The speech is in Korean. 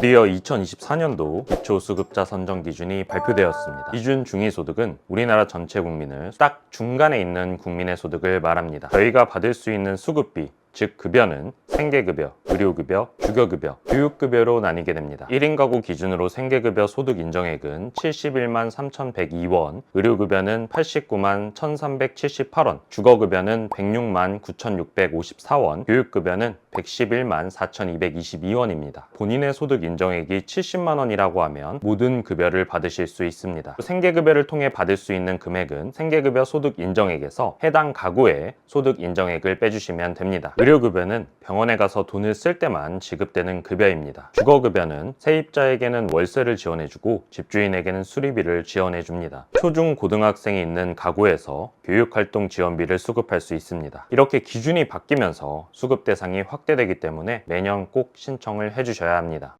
드디어 2024년도 기초수급자 선정 기준이 발표되었습니다. 기준 중위소득은 우리나라 전체 국민을 딱 중간에 있는 국민의 소득을 말합니다. 저희가 받을 수 있는 수급비, 즉 급여는 생계급여, 의료급여, 주거급여, 교육급여로 나뉘게 됩니다. 1인 가구 기준으로 생계급여 소득 인정액은 71만 3,102원, 의료급여는 89만 1,378원, 주거급여는 106만 9,654원, 교육급여는 111만 4,222원입니다. 본인의 소득 인정액이 70만 원이라고 하면 모든 급여를 받으실 수 있습니다. 생계급여를 통해 받을 수 있는 금액은 생계급여 소득 인정액에서 해당 가구의 소득 인정액을 빼주시면 됩니다. 의료급여는 병원에 가서 돈을 쓸 때만 지급되는 급여입니다. 주거급여는 세입자에게는 월세를 지원해주고 집주인에게는 수리비를 지원해줍니다. 초중 고등학생이 있는 가구에서 교육활동 지원비를 수급할 수 있습니다. 이렇게 기준이 바뀌면서 수급 대상이 확 대되기 때문에 매년 꼭 신청을 해주셔야 합니다.